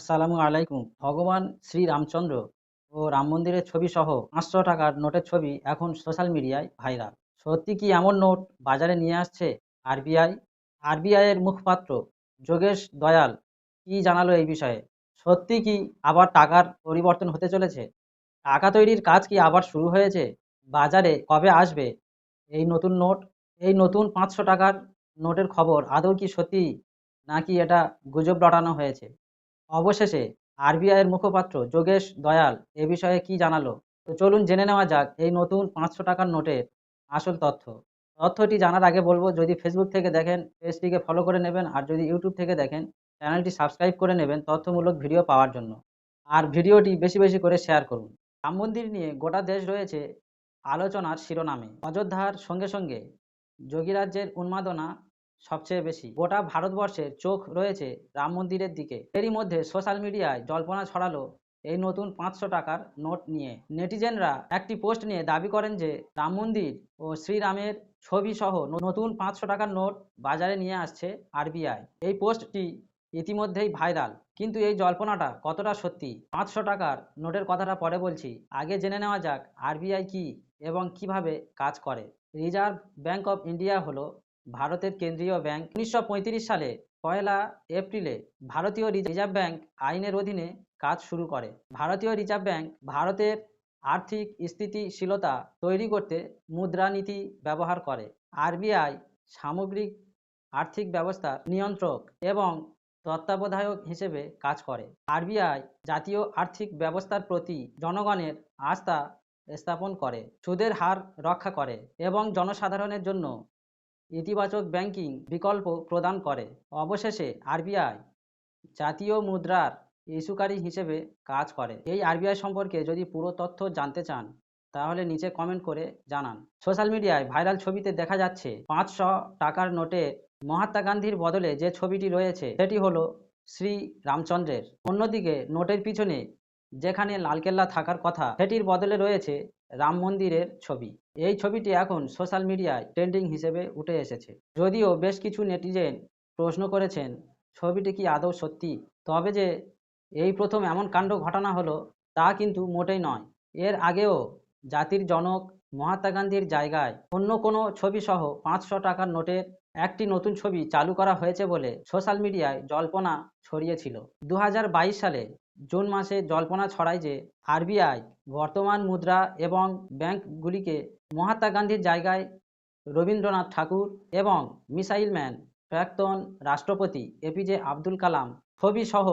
আসসালামু আলাইকুম। ভগবান শ্রী রামচন্দ্র ও রাম মন্দিরের ছবি সহ পাঁচশো টাকার নোটের ছবি এখন সোশ্যাল মিডিয়ায় ভাইরাল। সত্যি কি এমন নোট বাজারে নিয়ে আসছে আরবিআই? আরবিআইয়ের মুখপাত্র যোগেশ দয়াল কি জানালো এই বিষয়ে? সত্যি কি আবার টাকার পরিবর্তন হতে চলেছে? টাকা তৈরির কাজ কি আবার শুরু হয়েছে? বাজারে কবে আসবে? এই নতুন নোট, এই নতুন পাঁচশো টাকার নোটের খবর আদৌ কি সত্যি? নাকি এটা গুজব লটানো হয়েছে? অবশেষে আরবিআইয়ের মুখপাত্র যোগেশ দয়াল এ বিষয়ে কি জানালো? তো চলুন জেনে নেওয়া যাক এই নতুন পাঁচশো টাকার নোটের আসল তথ্য। তথ্যটি জানার আগে বলব, যদি ফেসবুক থেকে দেখেন, পেজটিকে ফলো করে নেবেন আর যদি ইউটিউব থেকে দেখেন চ্যানেলটি সাবস্ক্রাইব করে নেবেন তথ্যমূলক ভিডিও পাওয়ার জন্য। আর ভিডিওটি বেশি বেশি করে শেয়ার করুন। রাম মন্দির নিয়ে গোটা দেশ রয়েছে আলোচনার শিরোনামে। অযোধ্যার সঙ্গে সঙ্গে যোগীরাজ্যের উন্মাদনা সবচেয়ে বেশি। গোটা ভারতবর্ষের চোখ রয়েছে রাম মন্দিরের দিকে। এরই মধ্যে সোশ্যাল মিডিয়ায় জল্পনা ছড়ালো এই নতুন পাঁচশো টাকার নোট নিয়ে। নেটিজেনরা একটি পোস্ট নিয়ে দাবি করেন যে, রাম মন্দির ও শ্রীরামের ছবি সহ নতুন পাঁচশো টাকার নোট বাজারে নিয়ে আসছে আরবিআই। এই পোস্টটি ইতিমধ্যেই ভাইরাল কিন্তু এই জল্পনাটা কতটা সত্যি? পাঁচশো টাকার নোটের কথাটা পরে বলছি। আগে জেনে নেওয়া যাক আরবিআই কি এবং কীভাবে কাজ করে। রিজার্ভ ব্যাংক অফ ইন্ডিয়া হলো ভারতের কেন্দ্রীয় ব্যাংক। উনিশশো পঁয়ত্রিশ সালে পয়লা এপ্রিলে ভারতীয় রিজার্ভ ব্যাংক আইনের অধীনে কাজ শুরু করে। ভারতীয় রিজার্ভ ব্যাংক ভারতের আর্থিক স্থিতিশীলতা তৈরি করতে মুদ্রানীতি ব্যবহার করে। আরবিআই সামগ্রিক আর্থিক ব্যবস্থা নিয়ন্ত্রক এবং তত্ত্বাবধায়ক হিসেবে কাজ করে। আরবিআই জাতীয় আর্থিক ব্যবস্থার প্রতি জনগণের আস্থা স্থাপন করে, সুদের হার রক্ষা করে এবং জনসাধারণের জন্য ইতিবাচক ব্যাংকিং বিকল্প প্রদান করে। অবশেষে আরবিআই জাতীয় মুদ্রার ইস্যুকারী হিসেবে কাজ করে। এই আরবিআই সম্পর্কে যদি পুরো তথ্য জানতে চান, তাহলে নিচে কমেন্ট করে জানান। সোশ্যাল মিডিয়ায় ভাইরাল ছবিতে দেখা যাচ্ছে পাঁচশো টাকার নোটে মহাত্মা গান্ধীর বদলে যে ছবিটি রয়েছে, সেটি হলো শ্রী রামচন্দ্রের। অন্যদিকে নোটের পিছনে যেখানে লালকেল্লা থাকার কথা, সেটির বদলে রয়েছে রাম মন্দিরের ছবি। এই ছবিটি এখন সোশ্যাল মিডিয়ায় ট্রেন্ডিং হিসেবে উঠে এসেছে। যদিও বেশ কিছু নেটিজেন প্রশ্ন করেছেন, ছবিটি কি আদৌ সত্যি? তবে যে এই প্রথম এমন কাণ্ড ঘটনা হলো তা কিন্তু মোটেই নয়। এর আগেও জাতির জনক মহাত্মা গান্ধীর জায়গায় অন্য কোনো ছবি সহ পাঁচশো টাকার নোটের একটি নতুন ছবি চালু করা হয়েছে বলে সোশ্যাল মিডিয়ায় জল্পনা ছড়িয়েছিল। দু হাজার বাইশ সালে জুন মাসে জল্পনা ছড়ায় যে আরবিআই, বর্তমান মুদ্রা এবং ব্যাংকগুলিকে মহাত্মা গান্ধীর জায়গায় রবীন্দ্রনাথ ঠাকুর এবং মিসাইল ম্যান প্রাক্তন রাষ্ট্রপতি এপিজে আব্দুল কালাম ছবি সহ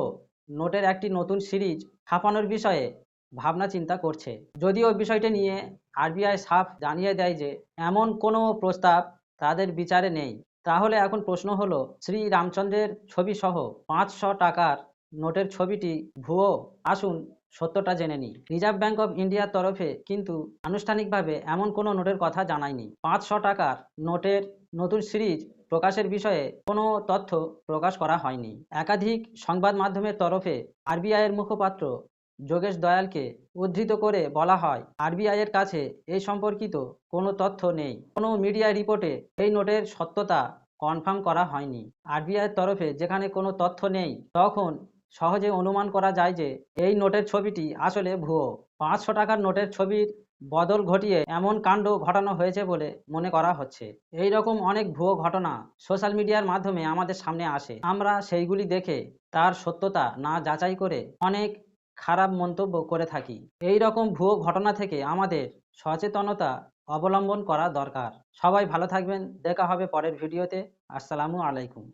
নোটের একটি নতুন সিরিজ ছাপানোর বিষয়ে ভাবনা চিন্তা করছে। যদিও বিষয়টি নিয়ে আরবিআই সাফ জানিয়ে দেয় যে এমন কোনো প্রস্তাব তাদের বিচারে নেই। তাহলে এখন প্রশ্ন হলো, শ্রী রামচন্দ্রের ছবি সহ পাঁচশো টাকার নোটের ছবিটি, ভুয়ো, আসুন, সত্যটা জেনে নিই। রিজার্ভ ব্যাংক অফ ইন্ডিয়ার তরফে কিন্তু আনুষ্ঠানিকভাবে এমন কোনো নোটের কথা জানায়নি। পাঁচশো টাকার নোটের নতুন সিরিজ প্রকাশের বিষয়ে কোনো তথ্য প্রকাশ করা হয়নি। একাধিক সংবাদ মাধ্যমের তরফে আরবিআইয়ের মুখপাত্র যোগেশ দয়ালকে উদ্ধৃত করে বলা হয়, আরবিআইয়ের কাছে এই সম্পর্কিত কোনো তথ্য নেই। কোনো মিডিয়া রিপোর্টে এই নোটের সত্যতা কনফার্ম করা হয়নি। আরবিআইয়ের তরফে যেখানে কোনো তথ্য নেই, তখন সহজে অনুমান করা যায় যে এই নোটের ছবিটি আসলে ভুয়ো। পাঁচশো টাকার নোটের ছবির বদল ঘটিয়ে এমন কাণ্ড ঘটানো হয়েছে বলে মনে করা হচ্ছে। এই রকম অনেক ভুয়ো ঘটনা সোশ্যাল মিডিয়ার মাধ্যমে আমাদের সামনে আসে। আমরা সেইগুলি দেখে তার সত্যতা না যাচাই করে অনেক খারাপ মন্তব্য করে থাকি। এই রকম ভুয়ো ঘটনা থেকে আমাদের সচেতনতা অবলম্বন করা দরকার। সবাই ভালো থাকবেন। দেখা হবে পরের ভিডিওতে। আসসালামু আলাইকুম।